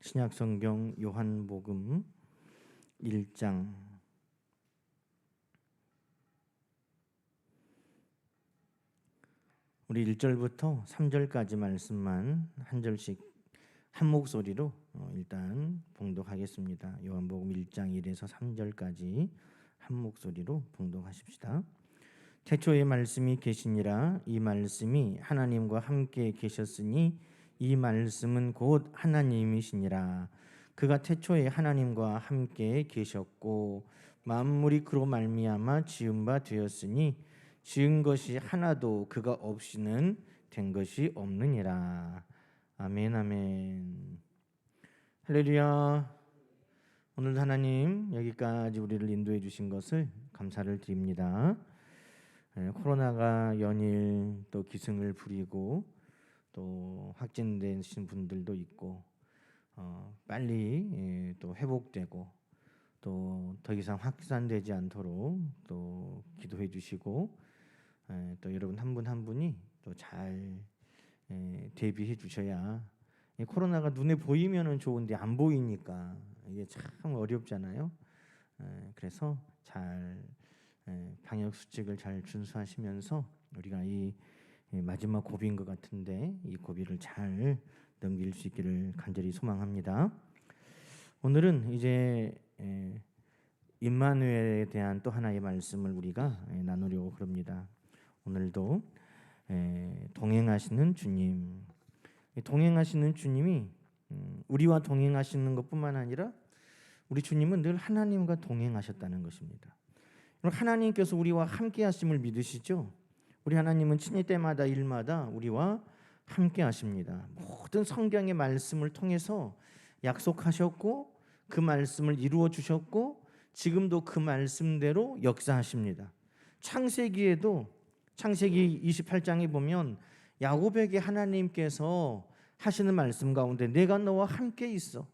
신약 성경 요한복음 1장 우리 1절부터 3절까지 말씀만 한 절씩 한 목소리로 어, 일단 봉독하겠습니다. 요한복음 1장 1에서 3절까지 한 목소리로 봉독하십시다. 태초에 말씀이 계시니라 이 말씀이 하나님과 함께 계셨으니 이 말씀은 곧 하나님이시니라. 그가 태초에 하나님과 함께 계셨고 만물이 그로 말미암아 지은 바 되었으니 지은 것이 하나도 그가 없이는 된 것이 없느니라. 아멘 아멘. 할렐루야. 오늘 하나님 여기까지 우리를 인도해 주신 것을 감사를 드립니다. 예, 코로나가 연일 또 기승을 부리고 또 확진되신 분들도 있고 어, 빨리 예, 또 회복되고 또 더 이상 확산되지 않도록 또 기도해 주시고 예, 또 여러분 한 분한 분이 또 잘 예, 대비해 주셔야 이 코로나가 눈에 보이면은 좋은데 안 보이니까 이게 참 어렵잖아요. 예, 그래서 잘 예, 방역 수칙을 잘 준수하시면서 우리가 이 예, 마지막 고비인 것 같은데 이 고비를 잘 넘길 수 있기를 간절히 소망합니다. 오늘은 이제 예, 임마누엘에 대한 또 하나의 말씀을 우리가 예, 나누려고 그럽니다. 오늘도 예, 동행하시는 주님, 이 동행하시는 주님이 음, 우리와 동행하시는 것뿐만 아니라 우리 주님은 늘 하나님과 동행하셨다는 것입니다. 하나님께서 우리와 함께 하심을 믿으시죠? 우리 하나님은 친히 때마다 일마다 우리와 함께 하십니다. 모든 성경의 말씀을 통해서 약속하셨고 그 말씀을 이루어 주셨고 지금도 그 말씀대로 역사하십니다. 창세기에도 창세기 28장에 보면 야곱에게 하나님께서 하시는 말씀 가운데 내가 너와 함께 있어.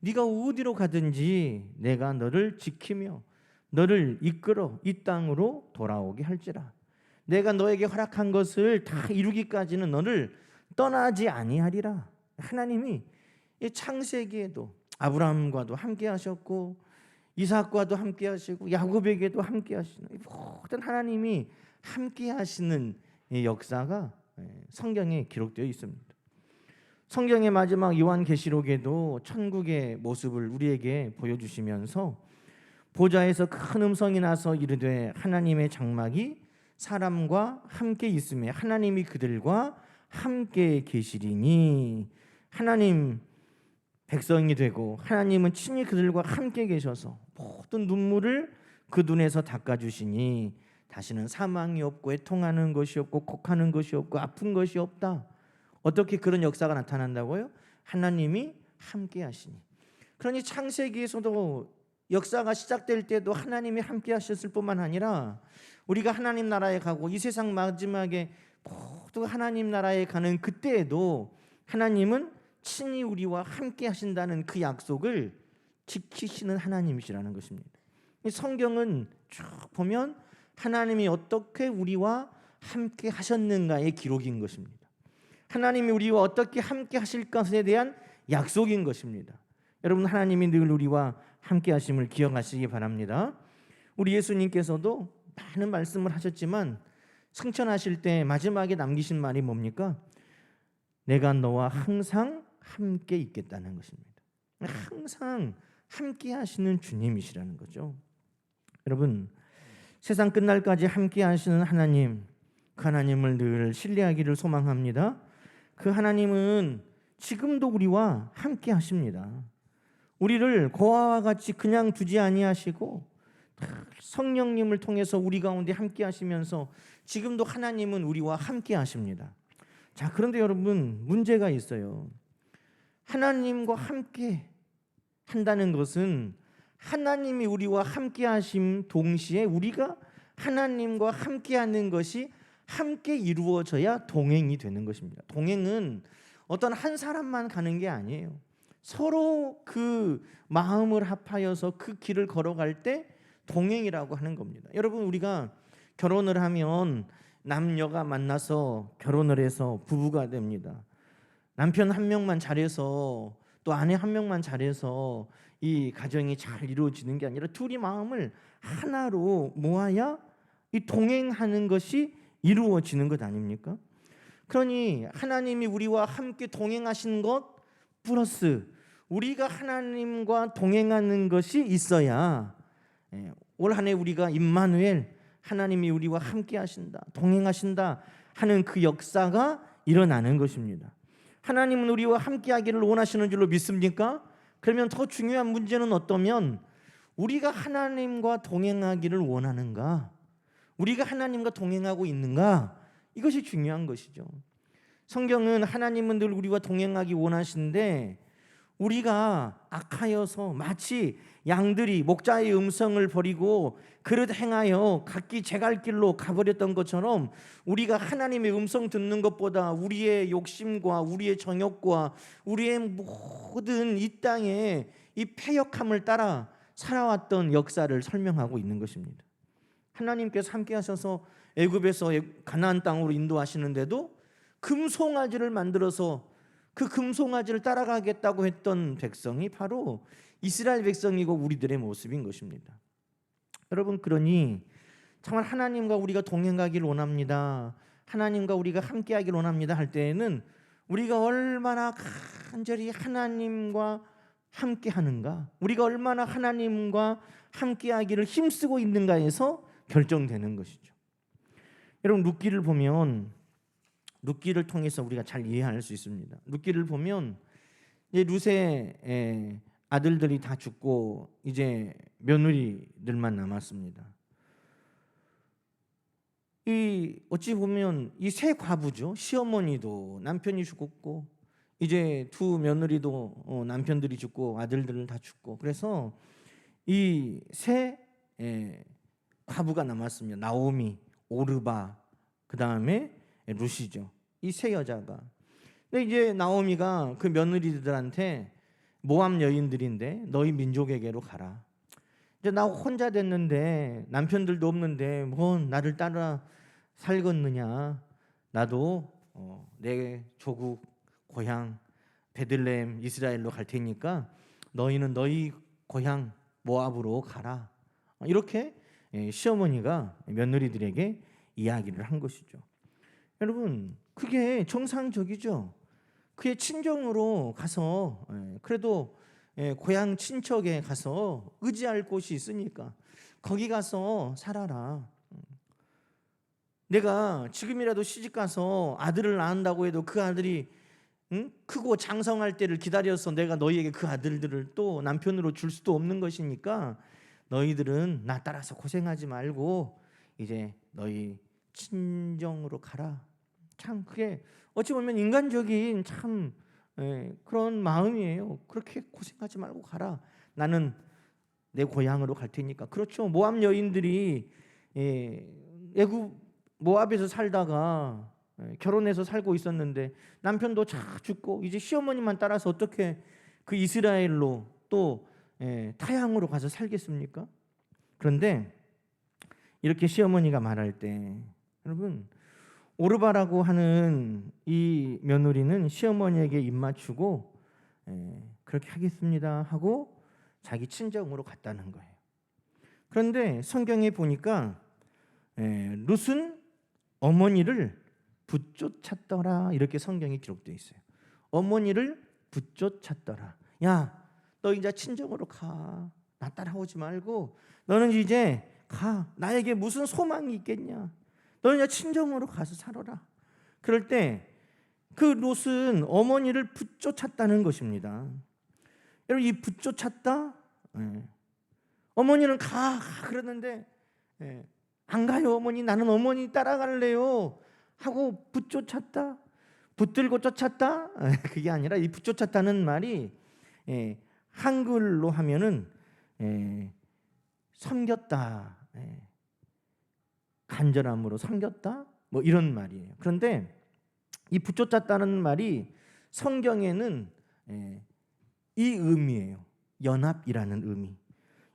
네가 어디로 가든지 내가 너를 지키며 너를 이끌어 이 땅으로 돌아오게 할지라. 내가 너에게 허락한 것을 다 이루기까지는 너를 떠나지 아니하리라. 하나님이 이 창세기에도 아브라함과도 함께 하셨고 이삭과도 함께 하시고 야곱에게도 함께 하시는 모든 하나님이 함께 하시는 이 역사가 성경에 기록되어 있습니다. 성경의 마지막 요한계시록에도 천국의 모습을 우리에게 보여주시면서 보좌에서 큰 음성이 나서 이르되 하나님의 장막이 사람과 함께 있음에 하나님이 그들과 함께 계시리니 하나님 백성이 되고 하나님은 친히 그들과 함께 계셔서 모든 눈물을 그 눈에서 닦아 주시니 다시는 사망이 없고 애통하는 것이 없고 곡하는 것이 없고 아픈 것이 없다. 어떻게 그런 역사가 나타난다고요? 하나님이 함께 하시니. 그러니 창세기에서도 역사가 시작될 때도 하나님이 함께 하셨을 뿐만 아니라 우리가 하나님 나라에 가고 이 세상 마지막에 모두 하나님 나라에 가는 그때에도 하나님은 친히 우리와 함께 하신다는 그 약속을 지키시는 하나님이시라는 것입니다. 성경은 쭉 보면 하나님이 어떻게 우리와 함께 하셨는가의 기록인 것입니다. 하나님이 우리와 어떻게 함께 하실 것에 대한 약속인 것입니다. 여러분 하나님이 늘 우리와 함께 하심을 기억하시기 바랍니다. 우리 예수님께서도 많은 말씀을 하셨지만 승천하실 때 마지막에 남기신 말이 뭡니까? 내가 너와 항상 함께 있겠다는 것입니다. 항상 함께 하시는 주님이시라는 거죠. 여러분, 세상 끝날까지 함께 하시는 하나님, 그 하나님을 늘 신뢰하기를 소망합니다. 그 하나님은 지금도 우리와 함께 하십니다. 우리를 고아와 같이 그냥 두지 아니하시고 성령님을 통해서 우리 가운데 함께 하시면서 지금도 하나님은 우리와 함께 하십니다. 자, 그런데 여러분 문제가 있어요. 하나님과 함께 한다는 것은 하나님이 우리와 함께 하심 동시에 우리가 하나님과 함께 하는 것이 함께 이루어져야 동행이 되는 것입니다. 동행은 어떤 한 사람만 가는 게 아니에요. 서로 그 마음을 합하여서 그 길을 걸어갈 때 동행이라고 하는 겁니다. 여러분 우리가 결혼을 하면 남녀가 만나서 결혼을 해서 부부가 됩니다. 남편 한 명만 잘해서 또 아내 한 명만 잘해서 이 가정이 잘 이루어지는 게 아니라 둘이 마음을 하나로 모아야 이 동행하는 것이 이루어지는 것 아닙니까? 그러니 하나님이 우리와 함께 동행하신 것 플러스 우리가 하나님과 동행하는 것이 있어야 예, 올 한해 우리가 임마누엘 하나님이 우리와 함께 하신다 동행하신다 하는 그 역사가 일어나는 것입니다. 하나님은 우리와 함께 하기를 원하시는 줄로 믿습니까? 그러면 더 중요한 문제는 어떠면 우리가 하나님과 동행하기를 원하는가? 우리가 하나님과 동행하고 있는가? 이것이 중요한 것이죠. 성경은 하나님은 늘 우리와 동행하기 원하시는데 우리가 악하여서 마치 양들이 목자의 음성을 버리고 그릇 행하여 각기 제갈 길로 가버렸던 것처럼 우리가 하나님의 음성 듣는 것보다 우리의 욕심과 우리의 정욕과 우리의 모든 이 땅의 이 패역함을 따라 살아왔던 역사를 설명하고 있는 것입니다. 하나님께서 함께 하셔서 애굽에서 가나안 땅으로 인도하시는데도 금송아지를 만들어서 그 금송아지를 따라가겠다고 했던 백성이 바로 이스라엘 백성이고 우리들의 모습인 것입니다. 여러분 그러니 정말 하나님과 우리가 동행하기를 원합니다. 하나님과 우리가 함께하기를 원합니다 할 때에는 우리가 얼마나 간절히 하나님과 함께하는가, 우리가 얼마나 하나님과 함께하기를 힘쓰고 있는가에서 결정되는 것이죠. 여러분 룻기를 보면 룻기를 통해서 우리가 잘 이해할 수 있습니다. 룻기를 보면 이제 룻의 아들들이 다 죽고 이제 며느리들만 남았습니다. 이 어찌 보면 이 세 과부죠. 시어머니도 남편이 죽었고 이제 두 며느리도 어, 남편들이 죽고 아들들은 다 죽고 그래서 이 세 과부가 남았습니다. 나오미, 오르바, 그 다음에 루시죠. 이 세 여자가. 근데 이제 나오미가 그 며느리들한테 모함 여인들인데 너희 민족에게로 가라. 이제 나 혼자 됐는데 남편들도 없는데 뭐 나를 따라 살겠느냐? 나도 어, 내 조국 고향 베들레헴 이스라엘로 갈 테니까 너희는 너희 고향 모압으로 가라. 이렇게 예, 시어머니가 며느리들에게 이야기를 한 것이죠. 여러분, 그게 정상적이죠. 그의 친정으로 가서 예, 그래도 예, 고향 친척에 가서 의지할 곳이 있으니까 거기 가서 살아라. 내가 지금이라도 시집 가서 아들을 낳는다고 해도 그 아들이 응? 크고 장성할 때를 기다려서 내가 너희에게 그 아들들을 또 남편으로 줄 수도 없는 것이니까 너희들은 나 따라서 고생하지 말고 이제 너희 친정으로 가라. 참 그게 어찌 보면 인간적인 참 예, 그런 마음이에요. 그렇게 고생하지 말고 가라. 나는 내 고향으로 갈 테니까. 그렇죠. 모압 여인들이 예, 애굽 모압에서 살다가 예, 결혼해서 살고 있었는데 남편도 자 죽고 이제 시어머니만 따라서 어떻게 그 이스라엘로 또 예, 타향으로 가서 살겠습니까? 그런데 이렇게 시어머니가 말할 때 여러분 오르바라고 하는 이 며느리는 시어머니에게 입맞추고 예, 그렇게 하겠습니다 하고 자기 친정으로 갔다는 거예요. 그런데 성경에 보니까 예, 룻은 어머니를 붙쫓았더라 이렇게 성경에 기록되어 있어요. 어머니를 붙쫓았더라. 야, 너 이제 친정으로 가. 나 따라오지 말고 너는 이제 가. 나에게 무슨 소망이 있겠냐? 이제 친정으로 가서 살아라. 그럴 때 그 롯은 어머니를 붙쫓았다는 것입니다. 여러분 이 붙쫓았다. 예. 어머니는 가, 가 그러는데 예. 안 가요 어머니 나는 어머니 따라갈래요 하고 붙쫓았다. 붙들고 쫓았다. 그게 아니라 이 붙쫓았다는 말이 예. 한글로 하면은 예. 섬겼다. 예. 간절함으로 섬겼다. 뭐 이런 말이에요. 그런데 이 붙쫓았다는 말이 성경에는 예, 이 의미예요. 연합이라는 의미.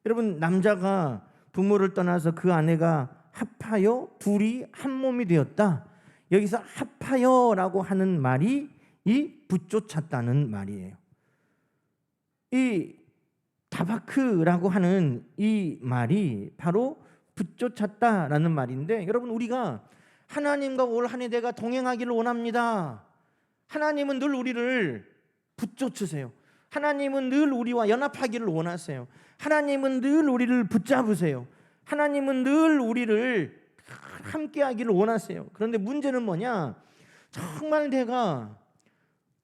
여러분 남자가 부모를 떠나서 그 아내가 합하여 둘이 한 몸이 되었다. 여기서 합하여라고 하는 말이 이 붙쫓았다는 말이에요. 이 다바크라고 하는 이 말이 바로 붙쫓았다라는 말인데 여러분 우리가 하나님과 올 한해 내가 동행하기를 원합니다. 하나님은 늘 우리를 붙쫓으세요. 하나님은 늘 우리와 연합하기를 원하세요. 하나님은 늘 우리를 붙잡으세요. 하나님은 늘 우리를 함께하기를 원하세요. 그런데 문제는 뭐냐? 정말 내가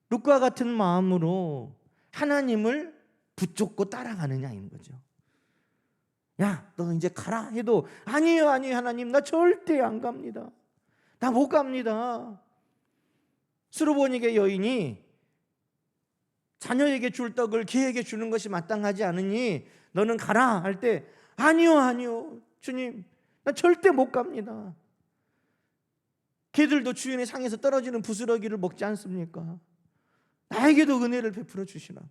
룩과 같은 마음으로 하나님을 붙잡고 따라가느냐인 거죠. 야, 너 이제 가라 해도 아니에요, 아니에요, 하나님, 나 절대 안 갑니다. 나 못 갑니다. 수르보니게 여인이 자녀에게 줄 떡을 개에게 주는 것이 마땅하지 않으니 너는 가라 할 때 아니요, 아니요, 주님, 나 절대 못 갑니다. 개들도 주인의 상에서 떨어지는 부스러기를 먹지 않습니까? 나에게도 은혜를 베풀어 주시라고.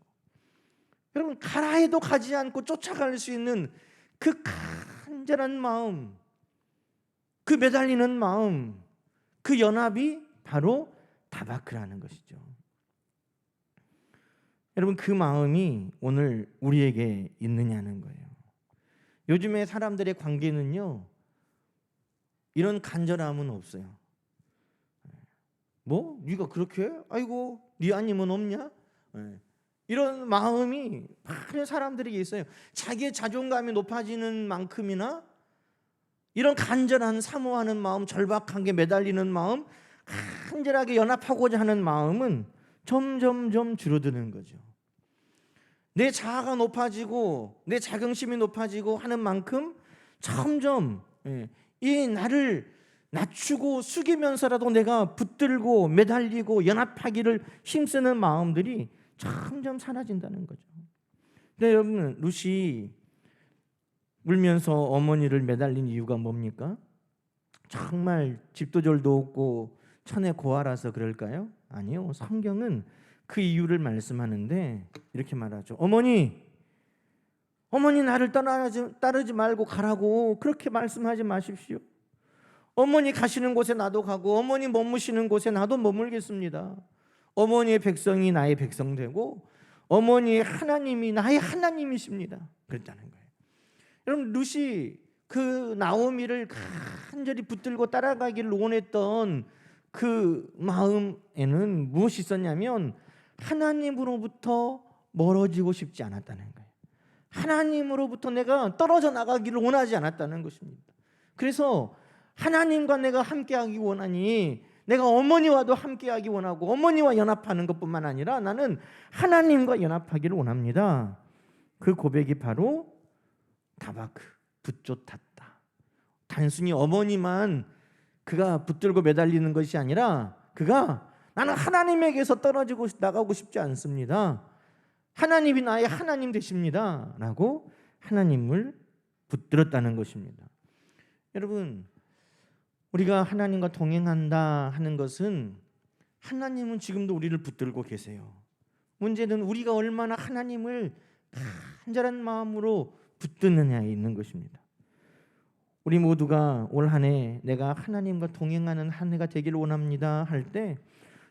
여러분 가라 해도 가지 않고 쫓아갈 수 있는 그 간절한 마음, 그 매달리는 마음, 그 연합이 바로 다바크라는 것이죠. 여러분 그 마음이 오늘 우리에게 있느냐는 거예요. 요즘에 사람들의 관계는요. 이런 간절함은 없어요. 뭐 네가 그렇게 해? 아이고 네 아님은 없냐? 예. 이런 마음이 많은 사람들에게 있어요. 자기의 자존감이 높아지는 만큼이나 이런 간절한 사모하는 마음, 절박한 게 매달리는 마음, 간절하게 연합하고자 하는 마음은 점점점 줄어드는 거죠. 내 자아가 높아지고 내 자긍심이 높아지고 하는 만큼 점점 예, 이 나를 낮추고 숙이면서라도 내가 붙들고 매달리고 연합하기를 힘쓰는 마음들이 점점 사라진다는 거죠. 근데 여러분 루시 울면서 어머니를 매달린 이유가 뭡니까? 정말 집도절도 없고 천에 고아라서 그럴까요? 아니요. 성경은 그 이유를 말씀하는데 이렇게 말하죠. 어머니, 어머니 나를 떠나지 따르지 말고 가라고 그렇게 말씀하지 마십시오. 어머니 가시는 곳에 나도 가고 어머니 머무시는 곳에 나도 머물겠습니다. 어머니의 백성이 나의 백성 되고 어머니의 하나님이 나의 하나님이십니다. 그랬다는 거예요. 여러분 루시 그 나오미를 간절히 붙들고 따라가기를 원했던 그 마음에는 무엇이 있었냐면 하나님으로부터 멀어지고 싶지 않았다는 거예요. 하나님으로부터 내가 떨어져 나가기를 원하지 않았다는 것입니다. 그래서 하나님과 내가 함께하기 원하니 내가 어머니와도 함께하기 원하고 어머니와 연합하는 것뿐만 아니라 나는 하나님과 연합하기를 원합니다. 그 고백이 바로 다바크 붙쫓았다. 단순히 어머니만 그가 붙들고 매달리는 것이 아니라 그가 나는 하나님에게서 떨어지고 나가고 싶지 않습니다. 하나님이 나의 하나님 되십니다라고 하나님을 붙들었다는 것입니다. 여러분 우리가 하나님과 동행한다 하는 것은 하나님은 지금도 우리를 붙들고 계세요. 문제는 우리가 얼마나 하나님을 간절한 마음으로 붙드느냐에 있는 것입니다. 우리 모두가 올 한 해 내가 하나님과 동행하는 한 해가 되기를 원합니다 할 때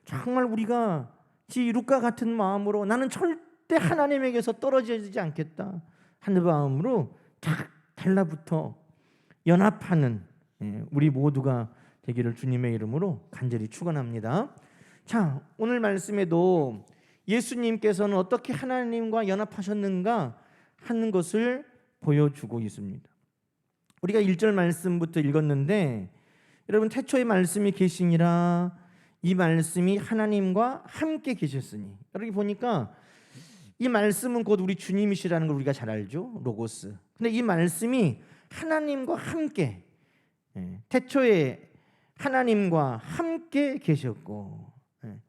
정말 우리가 지 룩과 같은 마음으로 나는 절대 하나님에게서 떨어지지 않겠다 하는 마음으로 딱 달라붙어 연합하는 예, 우리 모두가 되기를 주님의 이름으로 간절히 축원합니다. 자, 오늘 말씀에도 예수님께서는 어떻게 하나님과 연합하셨는가 하는 것을 보여주고 있습니다. 우리가 1절 말씀부터 읽었는데 여러분 태초의 말씀이 계시니라 이 말씀이 하나님과 함께 계셨으니 여기 보니까 이 말씀은 곧 우리 주님이시라는 걸 우리가 잘 알죠 로고스 근데 이 말씀이 하나님과 함께 예, 태초에 하나님과 함께 계셨고 예,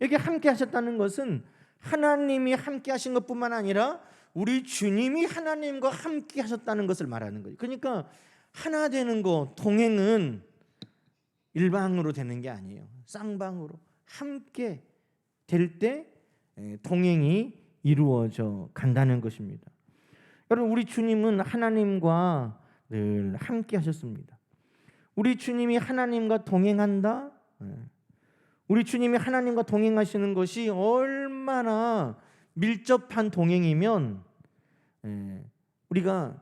여기 함께 하셨다는 것은 하나님이 함께 하신 것뿐만 아니라 우리 주님이 하나님과 함께 하셨다는 것을 말하는 거예요. 그러니까 하나 되는 거 동행은 일방으로 되는 게 아니에요. 쌍방으로 함께 될때 예, 동행이 이루어져 간다는 것입니다. 여러분 우리 주님은 하나님과 늘 함께 하셨습니다. 우리 주님이 하나님과 동행한다. 예. 우리 주님이 하나님과 동행하시는 것이 얼마나 밀접한 동행이면 예, 우리가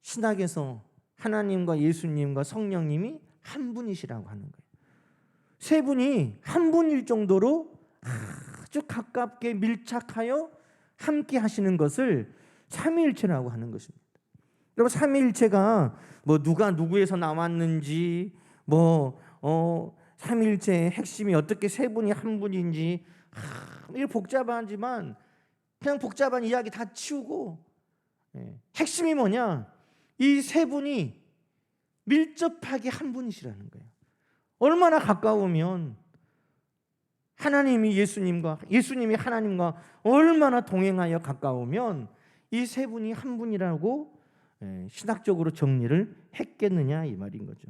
신학에서 하나님과 예수님과 성령님이 한 분이시라고 하는 거예요. 세 분이 한 분일 정도로 아주 가깝게 밀착하여 함께 하시는 것을 삼위일체라고 하는 것입니다. 여러분 삼위일체가 뭐 누가 누구에서 나왔는지 뭐 어, 삼위일체의 핵심이 어떻게 세 분이 한 분인지 하, 이게 복잡하지만 그냥 복잡한 이야기 다 치우고 예, 핵심이 뭐냐? 이 세 분이 밀접하게 한 분이시라는 거예요. 얼마나 가까우면 하나님이 예수님과 예수님이 하나님과 얼마나 동행하여 가까우면 이 세 분이 한 분이라고 예, 신학적으로 정리를 했겠느냐 이 말인 거죠.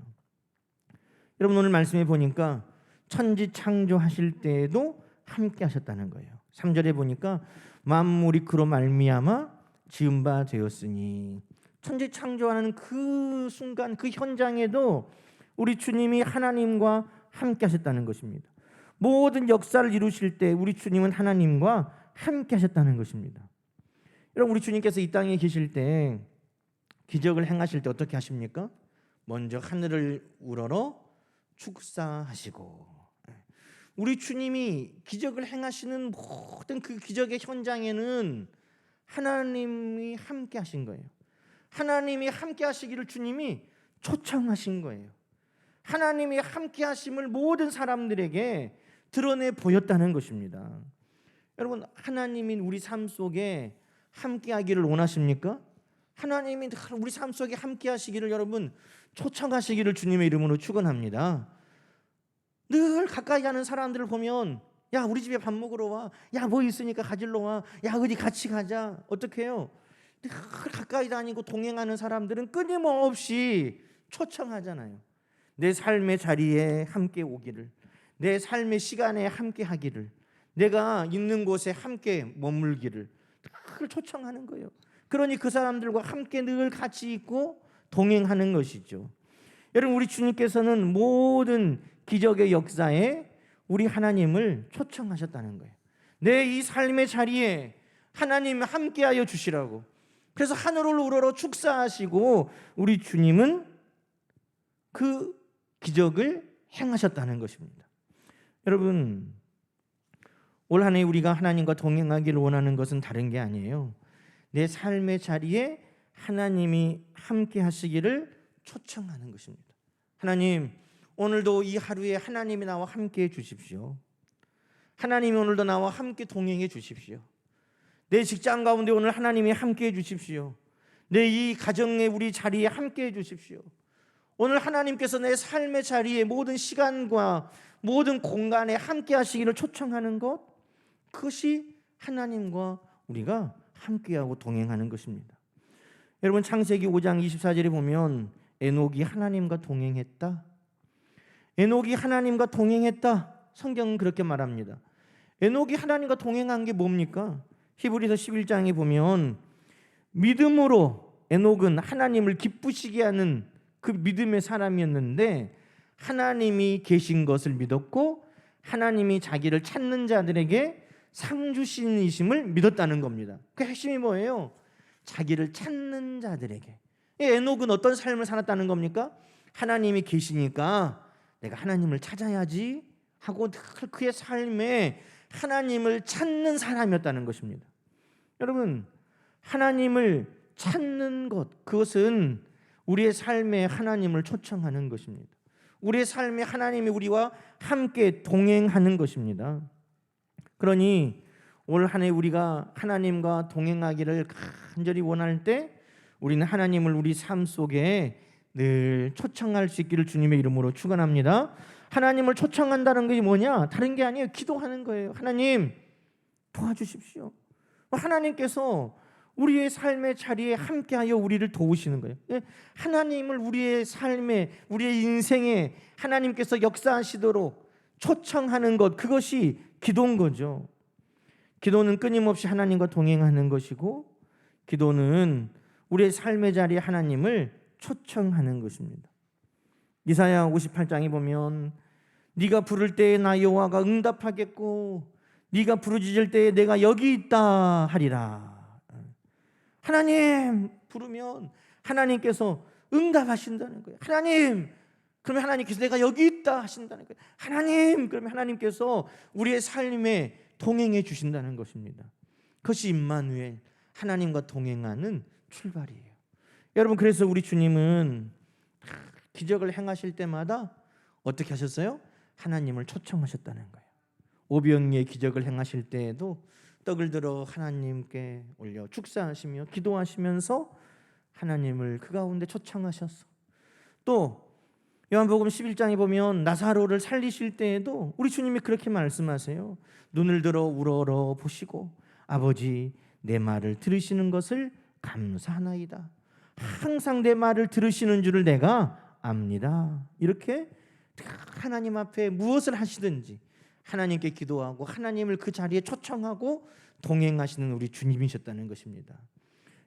여러분 오늘 말씀해 보니까 천지 창조하실 때에도 함께 하셨다는 거예요. 3절에 보니까 만물이 그로 말미암아 지은 바 되었으니 천지 창조하는 그 순간 그 현장에도 우리 주님이 하나님과 함께 하셨다는 것입니다. 모든 역사를 이루실 때 우리 주님은 하나님과 함께 하셨다는 것입니다. 여러분 우리 주님께서 이 땅에 계실 때 기적을 행하실 때 어떻게 하십니까? 먼저 하늘을 우러러 축사하시고 우리 주님이 기적을 행하시는 모든 그 기적의 현장에는 하나님이 함께 하신 거예요. 하나님이 함께 하시기를 주님이 초청하신 거예요. 하나님이 함께 하심을 모든 사람들에게 드러내 보였다는 것입니다. 여러분, 하나님이 우리 삶 속에 함께 하기를 원하십니까? 하나님이 우리 삶 속에 함께 하시기를 여러분 초청하시기를 주님의 이름으로 축원합니다. 늘 가까이 가는 사람들을 보면 야 우리 집에 밥 먹으러 와. 야 뭐 있으니까 가질러 와. 야 어디 같이 가자. 어떻게 해요? 늘 가까이 다니고 동행하는 사람들은 끊임없이 초청하잖아요. 내 삶의 자리에 함께 오기를, 내 삶의 시간에 함께 하기를, 내가 있는 곳에 함께 머물기를 늘 초청하는 거예요. 그러니 그 사람들과 함께 늘 같이 있고 동행하는 것이죠. 여러분 우리 주님께서는 모든 기적의 역사에 우리 하나님을 초청하셨다는 거예요. 내 이 삶의 자리에 하나님 함께하여 주시라고. 그래서 하늘을 우러러 축사하시고 우리 주님은 그 기적을 행하셨다는 것입니다. 여러분 올 한해 우리가 하나님과 동행하기를 원하는 것은 다른 게 아니에요. 내 삶의 자리에 하나님이 함께 하시기를 초청하는 것입니다. 하나님 오늘도 이 하루에 하나님이 나와 함께 해 주십시오. 하나님이 오늘도 나와 함께 동행해 주십시오. 내 직장 가운데 오늘 하나님이 함께 해 주십시오. 내 이 가정의 우리 자리에 함께 해 주십시오. 오늘 하나님께서 내 삶의 자리에 모든 시간과 모든 공간에 함께 하시기를 초청하는 것 그것이 하나님과 우리가 함께하고 동행하는 것입니다. 여러분 창세기 5장 24절에 보면 에녹이 하나님과 동행했다. 에녹이 하나님과 동행했다. 성경은 그렇게 말합니다. 에녹이 하나님과 동행한 게 뭡니까? 히브리서 11장에 보면 믿음으로 에녹은 하나님을 기쁘시게 하는 그 믿음의 사람이었는데 하나님이 계신 것을 믿었고 하나님이 자기를 찾는 자들에게 상 주신이심을 믿었다는 겁니다. 그 핵심이 뭐예요? 자기를 찾는 자들에게. 에녹은 어떤 삶을 살았다는 겁니까? 하나님이 계시니까 내가 하나님을 찾아야지 하고 늘 그의 삶에 하나님을 찾는 사람이었다는 것입니다. 여러분, 하나님을 찾는 것 그것은 우리의 삶에 하나님을 초청하는 것입니다. 우리의 삶에 하나님이 우리와 함께 동행하는 것입니다. 그러니 올 한 해 우리가 하나님과 동행하기를 간절히 원할 때 우리는 하나님을 우리 삶 속에 늘 초청할 수 있기를 주님의 이름으로 축원합니다. 하나님을 초청한다는 게 뭐냐? 다른 게 아니에요. 기도하는 거예요. 하나님 도와주십시오. 하나님께서 우리의 삶의 자리에 함께하여 우리를 도우시는 거예요. 예, 하나님을 우리의 삶에, 우리의 인생에 하나님께서 역사하시도록 초청하는 것 그것이 기도인 거죠. 기도는 끊임없이 하나님과 동행하는 것이고, 기도는 우리의 삶의 자리에 하나님을 초청하는 것입니다. 이사야 58장에 보면 네가 부를 때에 나 여호와가 응답하겠고 네가 부르짖을 때에 내가 여기 있다 하리라. 하나님 부르면 하나님께서 응답하신다는 거예요. 하나님 그러면 하나님께서 내가 여기 있다 하신다는 거예요. 하나님 그러면 하나님께서 우리의 삶에 동행해 주신다는 것입니다. 그것이 임마누엘 하나님과 동행하는 출발이에요. 여러분 그래서 우리 주님은 기적을 행하실 때마다 어떻게 하셨어요? 하나님을 초청하셨다는 거예요. 오병이의 기적을 행하실 때에도 떡을 들어 하나님께 올려 축사하시며 기도하시면서 하나님을 그 가운데 초청하셨어. 또 요한복음 11장에 보면 나사로를 살리실 때에도 우리 주님이 그렇게 말씀하세요. 눈을 들어 우러러 보시고 아버지 내 말을 들으시는 것을 감사하나이다. 항상 내 말을 들으시는 줄을 내가 압니다. 이렇게 하나님 앞에 무엇을 하시든지 하나님께 기도하고 하나님을 그 자리에 초청하고 동행하시는 우리 주님이셨다는 것입니다.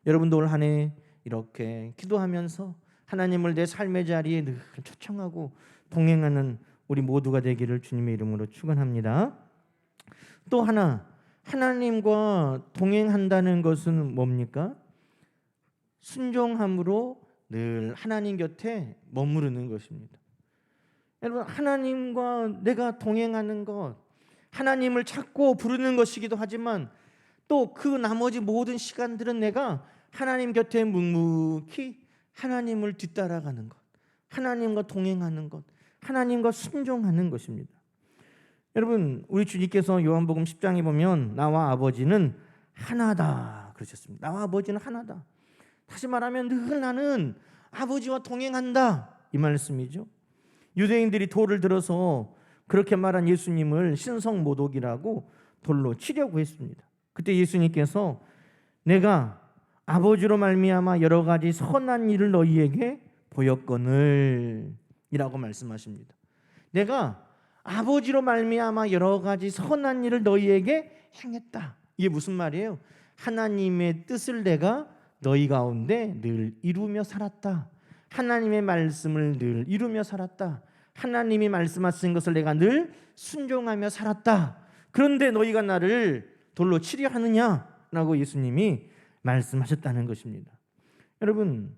여러분도 올 한 해 이렇게 기도하면서 하나님을 내 삶의 자리에 늘 초청하고 동행하는 우리 모두가 되기를 주님의 이름으로 축원합니다. 또 하나 하나님과 동행한다는 것은 뭡니까? 순종함으로 늘 하나님 곁에 머무르는 것입니다. 여러분 하나님과 내가 동행하는 것 하나님을 찾고 부르는 것이기도 하지만 또 그 나머지 모든 시간들은 내가 하나님 곁에 묵묵히 하나님을 뒤따라가는 것 하나님과 동행하는 것 하나님과 순종하는 것입니다. 여러분 우리 주님께서 요한복음 10장에 보면 나와 아버지는 하나다 그러셨습니다. 나와 아버지는 하나다. 다시 말하면 늘 나는 아버지와 동행한다 이 말씀이죠. 유대인들이 돌을 들어서 그렇게 말한 예수님을 신성 모독이라고 돌로 치려고 했습니다. 그때 예수님께서 내가 아버지로 말미암아 여러 가지 선한 일을 너희에게 보였거늘 이라고 말씀하십니다. 내가 아버지로 말미암아 여러 가지 선한 일을 너희에게 행했다. 이게 무슨 말이에요? 하나님의 뜻을 내가 너희 가운데 늘 이루며 살았다. 하나님의 말씀을 늘 이루며 살았다. 하나님이 말씀하신 것을 내가 늘 순종하며 살았다. 그런데 너희가 나를 돌로 치려 하느냐라고 예수님이 말씀하셨다는 것입니다. 여러분,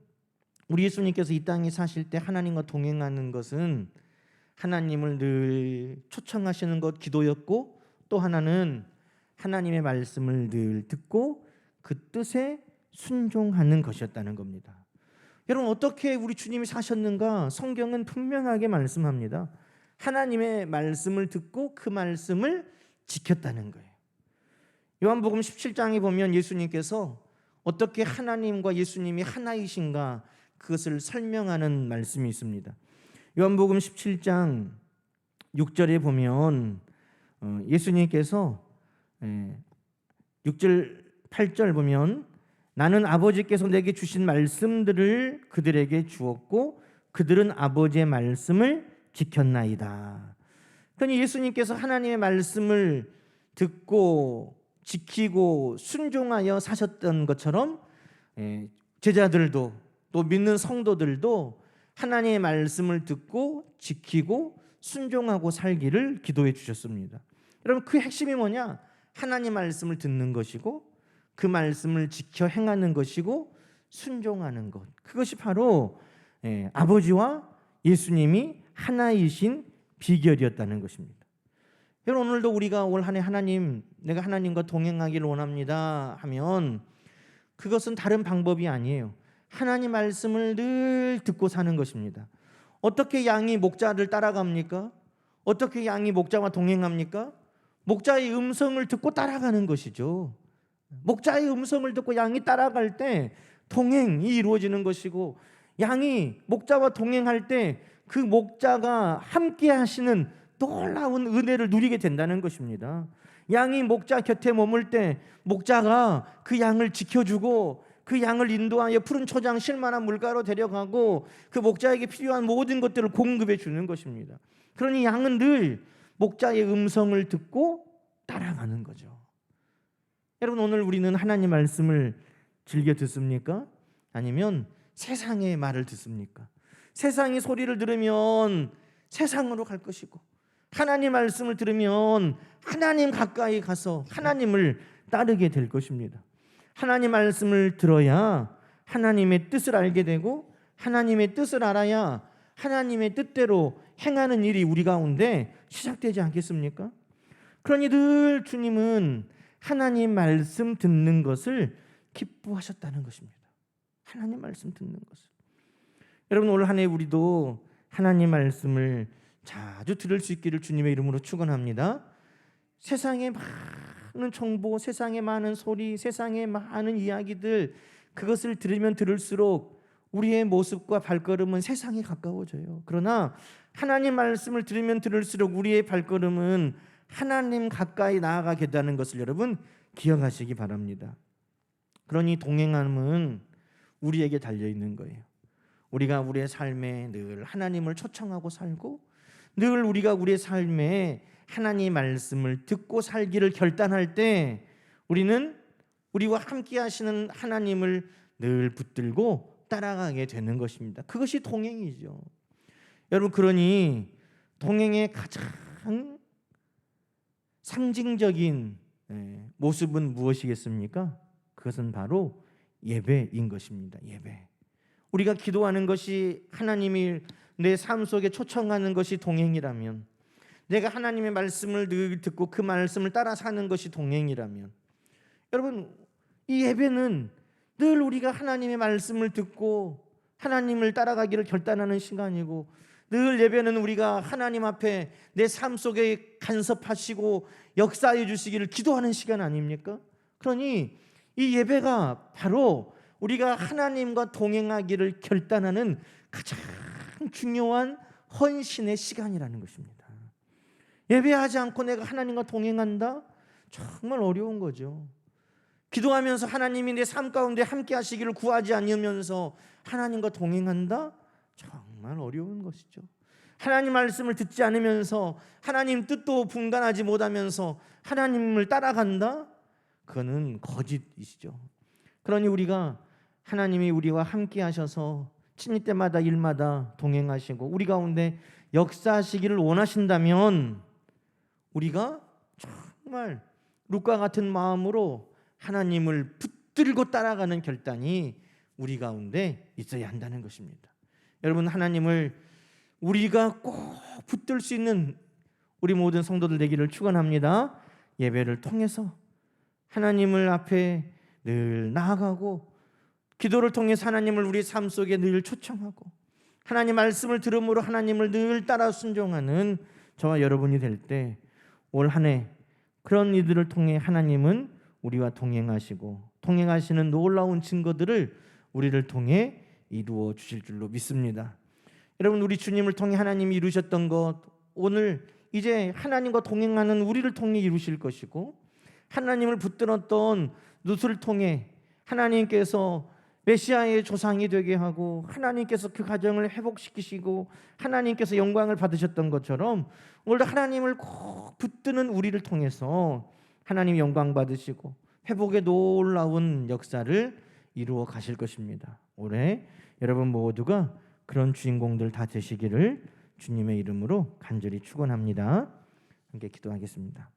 우리 예수님께서 이 땅에 사실 때 하나님과 동행하는 것은 하나님을 늘 초청하시는 것 기도였고 또 하나는 하나님의 말씀을 늘 듣고 그 뜻에 순종하는 것이었다는 겁니다. 여러분 어떻게 우리 주님이 사셨는가? 성경은 분명하게 말씀합니다. 하나님의 말씀을 듣고 그 말씀을 지켰다는 거예요. 요한복음 17장에 보면 예수님께서 어떻게 하나님과 예수님이 하나이신가 그것을 설명하는 말씀이 있습니다. 요한복음 17장 6절에 보면 어, 예수님께서 6절 8절 보면 나는 아버지께서 내게 주신 말씀들을 그들에게 주었고 그들은 아버지의 말씀을 지켰나이다. 그러니 예수님께서 하나님의 말씀을 듣고 지키고 순종하여 사셨던 것처럼 예, 제자들도 또 믿는 성도들도 하나님의 말씀을 듣고 지키고 순종하고 살기를 기도해 주셨습니다. 여러분 그 핵심이 뭐냐? 하나님 말씀을 듣는 것이고 그 말씀을 지켜 행하는 것이고 순종하는 것. 그것이 바로 예, 아버지와 예수님이 하나이신 비결이었다는 것입니다. 여러분 오늘도 우리가 올 한해 하나님 내가 하나님과 동행하기를 원합니다 하면 그것은 다른 방법이 아니에요. 하나님 말씀을 늘 듣고 사는 것입니다. 어떻게 양이 목자를 따라갑니까? 어떻게 양이 목자와 동행합니까? 목자의 음성을 듣고 따라가는 것이죠. 목자의 음성을 듣고 양이 따라갈 때 동행이 이루어지는 것이고 양이 목자와 동행할 때 그 목자가 함께 하시는 놀라운 은혜를 누리게 된다는 것입니다. 양이 목자 곁에 머물 때 목자가 그 양을 지켜주고 그 양을 인도하여 푸른 초장 실만한 물가로 데려가고 그 목자에게 필요한 모든 것들을 공급해 주는 것입니다. 그러니 양은 늘 목자의 음성을 듣고 따라가는 거죠. 여러분 오늘 우리는 하나님 말씀을 즐겨 듣습니까? 아니면 세상의 말을 듣습니까? 세상의 소리를 들으면 세상으로 갈 것이고 하나님 말씀을 들으면 하나님 가까이 가서 하나님을 따르게 될 것입니다. 하나님 말씀을 들어야 하나님의 뜻을 알게 되고 하나님의 뜻을 알아야 하나님의 뜻대로 행하는 일이 우리 가운데 시작되지 않겠습니까? 그러니 늘 주님은 하나님 말씀 듣는 것을 기뻐하셨다는 것입니다. 하나님 말씀 듣는 것을. 여러분 올한해 우리도 하나님 말씀을 자주 들을 수 있기를 주님의 이름으로 축원합니다. 세상에 많은 정보, 세상에 많은 소리, 세상에 많은 이야기들 그것을 들으면 들을수록 우리의 모습과 발걸음은 세상에 가까워져요. 그러나 하나님 말씀을 들으면 들을수록 우리의 발걸음은 하나님 가까이 나아가게 된다는 것을 여러분 기억하시기 바랍니다. 그러니 동행함은 우리에게 달려 있는 거예요. 우리가 우리의 삶에 늘 하나님을 초청하고 살고 늘 우리가 우리의 삶에 하나님 말씀을 듣고 살기를 결단할 때 우리는 우리와 함께 하시는 하나님을 늘 붙들고 따라가게 되는 것입니다. 그것이 동행이죠. 여러분 그러니 동행의 가장 상징적인 예, 모습은 무엇이겠습니까? 그것은 바로 예배인 것입니다. 예배. 우리가 기도하는 것이 하나님이 내 삶 속에 초청하는 것이 동행이라면 내가 하나님의 말씀을 늘 듣고 그 말씀을 따라 사는 것이 동행이라면 여러분 이 예배는 늘 우리가 하나님의 말씀을 듣고 하나님을 따라가기를 결단하는 시간이고 늘 예배는 우리가 하나님 앞에 내 삶 속에 간섭하시고 역사해 주시기를 기도하는 시간 아닙니까? 그러니 이 예배가 바로 우리가 하나님과 동행하기를 결단하는 가장 중요한 헌신의 시간이라는 것입니다. 예배하지 않고 내가 하나님과 동행한다? 정말 어려운 거죠. 기도하면서 하나님이 내 삶 가운데 함께 하시기를 구하지 않으면서 하나님과 동행한다? 정말 어려운 것이죠. 하나님 말씀을 듣지 않으면서 하나님 뜻도 분간하지 못하면서 하나님을 따라간다? 그거는 거짓이시죠. 그러니 우리가 하나님이 우리와 함께 하셔서 친일 때마다 일마다 동행하시고 우리 가운데 역사하시기를 원하신다면 우리가 정말 룩과 같은 마음으로 하나님을 붙들고 따라가는 결단이 우리 가운데 있어야 한다는 것입니다. 여러분 하나님을 우리가 꼭 붙들 수 있는 우리 모든 성도들 되기를 축원합니다. 예배를 통해서 하나님을 앞에 늘 나아가고 기도를 통해 하나님을 우리 삶 속에 늘 초청하고 하나님 말씀을 들음으로 하나님을 늘 따라 순종하는 저와 여러분이 될 때 올 한 해 그런 이들을 통해 하나님은 우리와 동행하시고 동행하시는 놀라운 증거들을 우리를 통해 이루어 주실 줄로 믿습니다. 여러분 우리 주님을 통해 하나님이 이루셨던 것 오늘 이제 하나님과 동행하는 우리를 통해 이루실 것이고 하나님을 붙들었던 누수를 통해 하나님께서 메시아의 조상이 되게 하고 하나님께서 그 가정을 회복시키시고 하나님께서 영광을 받으셨던 것처럼 오늘도 하나님을 꼭 붙드는 우리를 통해서 하나님 영광 받으시고 회복의 놀라운 역사를 이루어 가실 것입니다. 올해 여러분 모두가 그런 주인공들 다 되시기를 주님의 이름으로 간절히 축원합니다. 함께 기도하겠습니다.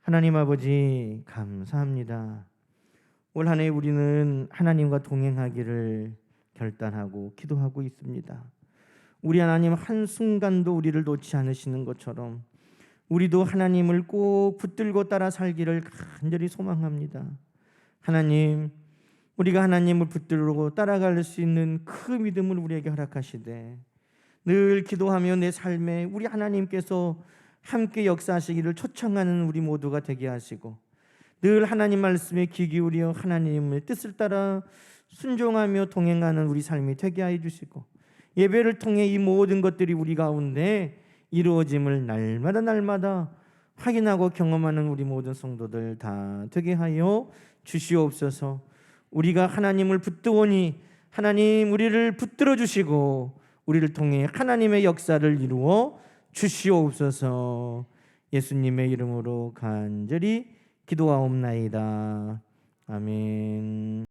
하나님 아버지 감사합니다. 올 한해 우리는 하나님과 동행하기를 결단하고 기도하고 있습니다. 우리 하나님 한 순간도 우리를 놓지 않으시는 것처럼 우리도 하나님을 꼭 붙들고 따라 살기를 간절히 소망합니다. 하나님, 우리가 하나님을 붙들고 따라갈 수 있는 그 믿음을 우리에게 허락하시되 늘 기도하며 내 삶에 우리 하나님께서 함께 역사하시기를 초청하는 우리 모두가 되게 하시고 늘 하나님 말씀에 귀 기울여 하나님의 뜻을 따라 순종하며 동행하는 우리 삶이 되게 하여 주시고 예배를 통해 이 모든 것들이 우리 가운데 이루어짐을 날마다 날마다 확인하고 경험하는 우리 모든 성도들 다 되게 하여 주시옵소서. 우리가 하나님을 붙드오니 하나님 우리를 붙들어 주시고 우리를 통해 하나님의 역사를 이루어 주시옵소서. 예수님의 이름으로 간절히 기도하옵나이다. 아멘.